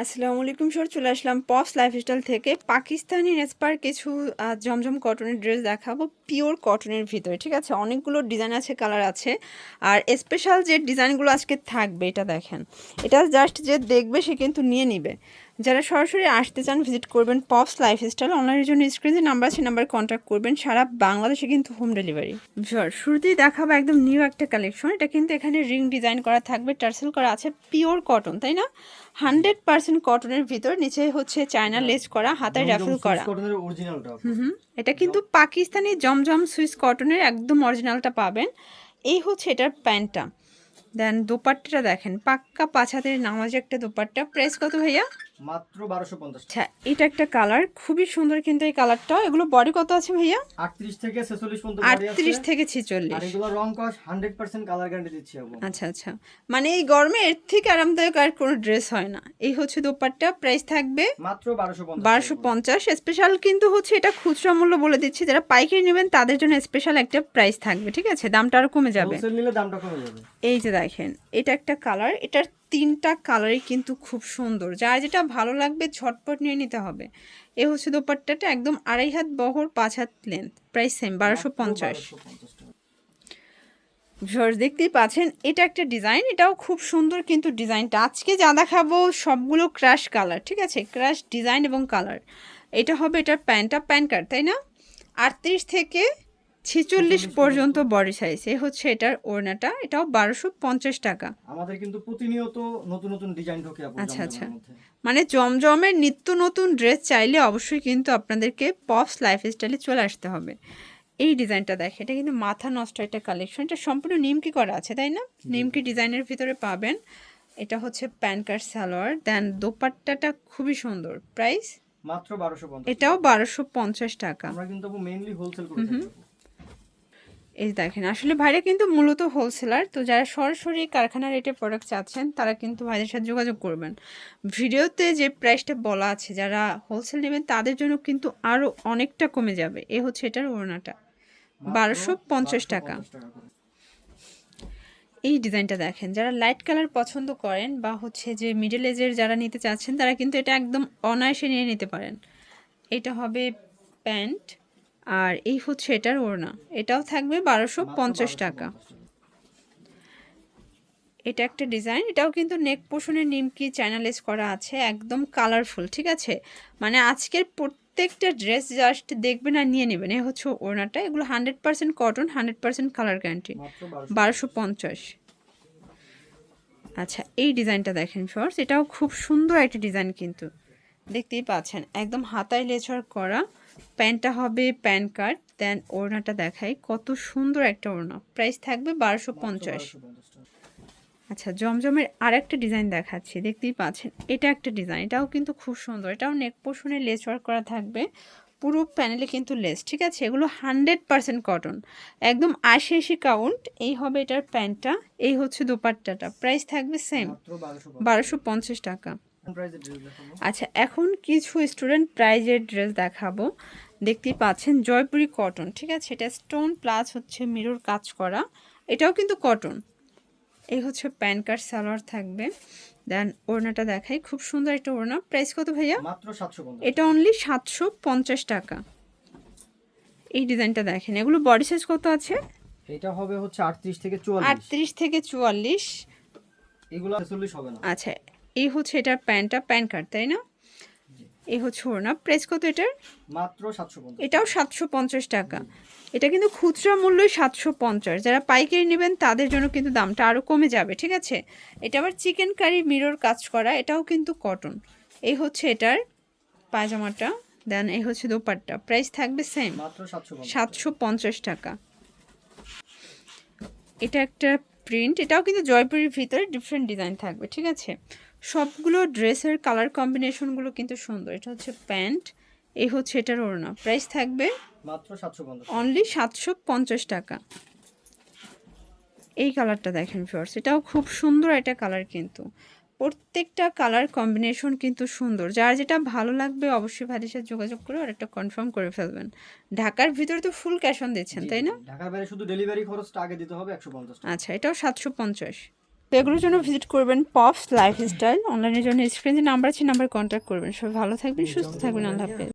আসসালামু আলাইকুম সর, চলে আসলাম পপস লাইফস্টাইল থেকে। পাকিস্তানি রেসপার কিছু জমজম কটনের ড্রেস দেখাবো পিওর কটনের ভিতরে, ঠিক আছে? অনেকগুলো ডিজাইন আছে কালার আছে। আর স্পেশাল যে ডিজাইনগুলো আজকে থাকবে, এটা দেখেন। এটা জাস্ট যে দেখবে, সে কিন্তু নিয়ে নিবে। যারা সরাসরি আসতে চান ভিজিট করবেন পপস লাইফস্টাইল অনলাইনের জন্য স্ক্রিনে নাম্বার আছে নাম্বার কন্ট্যাক্ট করবেন। সারা বাংলাদেশে কিন্তু হোম ডেলিভারি স্যার শুরুতেই দেখাবো একদম নিউ একটা কালেকশন এটা কিন্তু এখানে রিং ডিজাইন করা থাকবে টার্সেল করা আছে পিওর কটন তাই না? হান্ড্রেড পার্সেন্ট কটনের ভিতর নিচে হচ্ছে চায়না লেস করা হাতায় র্যাফেল করা। হুম এটা কিন্তু পাকিস্তানি জমজম সুইস কটনের একদম অরিজিনালটা পাবেন। এই হচ্ছে এটার প্যান্টটা। দেন দোপাট্টাটা দেখেন পাক্কা হাতের নামাজে একটা দোপাট্টা। প্রাইস কত ভাইয়া? মাত্র বারোশো পঞ্চাশ আচ্ছা এটা একটা কালার খুবই সুন্দর কিন্তু এই কালারটা এগুলো বডি কত আছে ভাইয়া? আটত্রিশ থেকে ছেচল্লিশ পর্যন্ত body আছে। আটত্রিশ থেকে আর এগুলো রং কস হান্ড্রেড পার্সেন্ট কালার গ্যারান্টি দিচ্ছি আপু আচ্ছা আচ্ছা। মানে এই গরমে এর থেকে আরামদায়ক আর কোনো ড্রেস হয় না। এই হচ্ছে দোপাট্টা প্রাইস থাকবে মাত্র বারোশো পঞ্চাশ বারোশো পঞ্চাশ। স্পেশাল কিন্তু হচ্ছে এটা খুচরা মূল্য বলে দিচ্ছি। যারা পাইকারি নেবেন তাদের জন্য স্পেশাল একটা প্রাইস থাকবে ঠিক আছে? দামটা আরও কমে যাবে। হোলসেল নিলে দামটা কমে যাবে। এই যে দেখেন এটা একটা কালার এটার তিনটা কালারই কিন্তু খুব সুন্দর। যার যেটা ভালো লাগবে ঝটপট নিয়ে নিতে হবে। এ হচ্ছে দোপাট্টাটা একদম আড়াই হাত বহর পাঁচ হাত লেন্থ প্রাইস সেম বারোশো পঞ্চাশ। 1250 ভিউয়ার্স দেখতেই পাচ্ছেন এটা একটা ডিজাইন এটাও খুব সুন্দর কিন্তু ডিজাইনটা আজকে যা দেখাবো সবগুলো ক্রাশ কালার ঠিক আছে? ক্রাশ ডিজাইন এবং কালার এটা হবে এটার প্যান্টটা প্যান কার্ড তাই না? আটত্রিশ থেকে ছেচল্লিশ পর্যন্ত বডি সাইজ এ হচ্ছে এটার ওড়নাটা এটাও বারোশো পঞ্চাশ টাকা। আমাদের কিন্তু প্রতিনিয়ত নতুন নতুন ডিজাইন ঢোকে আচ্ছা, আচ্ছা। মানে জমজমের নিত্য নতুন ড্রেস চাইলে অবশ্যই কিন্তু আপনাদেরকে পপস লাইফস্টাইলে চলে আসতে হবে। এই ডিজাইনটা দেখে এটা কিন্তু মাথা নষ্ট একটা কালেকশন এটা সম্পূর্ণ নিমকি করা আছে তাই না? নিমকি ডিজাইনের ভিতরে পাবেন। এটা হচ্ছে প্যান কার্ড সালোয়ার দেন দোপাট্টাটা খুবই সুন্দর। প্রাইস মাত্র বারোশো এটাও বারোশো পঞ্চাশ টাকা। আমরা কিন্তু আপু মেইনলি হোলসেল করে। এই দেখেন আসলে ভাইরা কিন্তু মূলত হোলসেলার তো যারা সরাসরি কারখানা রেটে প্রোডাক্ট চাচ্ছেন তারা কিন্তু ভাইদের সাথে যোগাযোগ করবেন। ভিডিওতে যে প্রাইসটা বলা আছে যারা হোলসেল নেবেন তাদের জন্য কিন্তু আরও অনেকটা কমে যাবে। এ হচ্ছে এটার ওড়নাটা। বারোশো পঞ্চাশ টাকা 1250 টাকা। করে। এই ডিজাইনটা দেখেন যারা লাইট কালার পছন্দ করেন বা হচ্ছে যে মিডল এজের যারা নিতে চাচ্ছেন তারা কিন্তু এটা একদম অনায়াসে নিয়ে নিতে পারেন। এটা হবে প্যান্ট। আর এই হচ্ছে এটার ওড়না। এটাও থাকবে বারোশো পঞ্চাশ টাকা। এটা একটা ডিজাইন। এটাও কিন্তু নেক পোষণের নিমকি চ্যানেলেস করা আছে, একদম কালারফুল, ঠিক আছে? মানে আজকের প্রত্যেকটা ড্রেস জাস্ট দেখবেন আর নিয়ে নেবেন। এ হচ্ছে ওড়নাটা। এগুলো hundred percent cotton, hundred percent colour guarantee. বারোশো পঞ্চাশ। আচ্ছা এই ডিজাইনটা দেখেন ফর্স এটাও খুব সুন্দর একটা ডিজাইন কিন্তু। দেখতেই পাচ্ছেন একদম হাতায় লেচার করা। প্যান্টটা হবে প্যান কার্ড দেন ওড়নাটা দেখাই। কত সুন্দর একটা ওড়না। প্রাইস থাকবে বারোশো পঞ্চাশ। আচ্ছা জমজমের আর একটা ডিজাইন দেখাচ্ছি দেখতেই পাচ্ছেন। এটা একটা ডিজাইন এটাও কিন্তু খুব সুন্দর। এটাও নেক পোষণে লেস ওয়ার্ক করা থাকবে। পুরো প্যানেলে কিন্তু লেস ঠিক আছে? এগুলো হান্ড্রেড পার্সেন্ট কটন। একদম আশি আশি কাউন্ট। এই হবে এটার প্যান্টটা এই হচ্ছে দোপাট্টাটা। প্রাইস থাকবে সেম। বারোশো পঞ্চাশ টাকা। আচ্ছা এখন কিছু স্টুডেন্ট প্রাইজের ড্রেস দেখাবো। দেখতেই পাচ্ছেন জয়পুরি কটন ঠিক আছে? এটা স্টোন প্লাস হচ্ছে মিরর কাজ করা। এটাও কিন্তু কটন এই হচ্ছে প্যান কার্ড সালোয়ার থাকবে। দেন ওড়নাটা দেখাই। খুব সুন্দর একটা ওড়না। প্রাইস কত ভাইয়া? মাত্র সাতশো পঞ্চাশ এটা অনলি সাতশো পঞ্চাশ টাকা। এই ডিজাইনটা দেখেন। এগুলো বডি সাইজ কত আছে? এটা হবে হচ্ছে আটত্রিশ থেকে চুয়াল্লিশ। আটত্রিশ থেকে চুয়াল্লিশ। এগুলো হবে না। আচ্ছা এই হচ্ছে এটার প্যান্টটা প্যান কার্ড তাই না? এই হচ্ছে ওড়না। প্রাইস কত এটার? মাত্র সাতশো পঞ্চাশ। এটাও সাতশো পঞ্চাশ টাকা। এটা কিন্তু খুচরা মূল্যই সাতশো পঞ্চাশ। যারা পাইকারি নেবেন তাদের জন্য কিন্তু দামটা আরও কমে যাবে ঠিক আছে? এটা আবার চিকেন কারি মিরর কাজ করা এটাও কিন্তু কটন। এই হচ্ছে এটার পায়জামাটা দেন এই হচ্ছে দোপাট্টা। প্রাইস থাকবে সেম। সাতশো পঞ্চাশ টাকা। এটা একটা প্রিন্ট এটাও কিন্তু জয়পুরের ভিতরে ডিফারেন্ট ডিজাইন থাকবে ঠিক আছে? সবগুলো ড্রেসের কালার কম্বিনেশনগুলো কিন্তু সুন্দর। এটা হচ্ছে প্যান্ট এই হচ্ছে এটার ওড়না। প্রাইস থাকবে অনলি সাতশো পঞ্চাশ টাকা। এই কালারটা দেখেন ফিওর্স এটাও খুব সুন্দর একটা কালার কিন্তু। প্রত্যেকটা কালার কম্বিনেশন কিন্তু সুন্দর। যার যেটা ভালো লাগবে অবশ্যই ভাইদের সাথে যোগাযোগ করে আর একটা কনফার্ম করে ফেলবেন। ঢাকার ভিতরে তো ফুল ক্যাশ অন দিচ্ছেন তাই না? ঢাকার বাইরে শুধু ডেলিভারি খরচটা আগে দিতে হবে একশো পঞ্চাশ টাকা। আচ্ছা এটাও সাতশো পঞ্চাশ। তো এগুলোর জন্য ভিজিট করবেন পপস লাইফস্টাইল অনলাইনের জন্য স্ক্রিনে নাম্বার আছে নাম্বার কন্ট্যাক্ট করবেন। সবাই ভালো থাকবেন সুস্থ থাকবেন আল্লাহ হাফেজ।